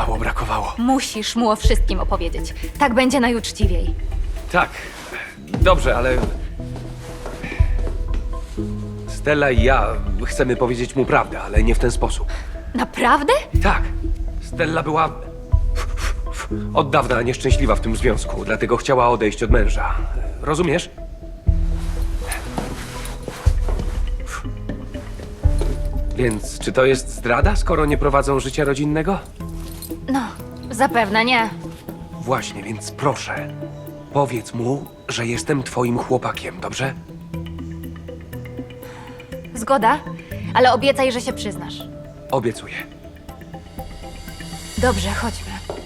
Mało brakowało. Musisz mu o wszystkim opowiedzieć. Tak będzie najuczciwiej. Tak, dobrze, ale. Stella i ja chcemy powiedzieć mu prawdę, ale nie w ten sposób. Naprawdę? Tak, Stella była. Od dawna nieszczęśliwa w tym związku, dlatego chciała odejść od męża. Rozumiesz? Więc czy to jest zdrada, skoro nie prowadzą życia rodzinnego? Zapewne nie. Właśnie, więc proszę, powiedz mu, że jestem twoim chłopakiem, dobrze? Zgoda, ale obiecaj, że się przyznasz. Obiecuję. Dobrze, chodźmy.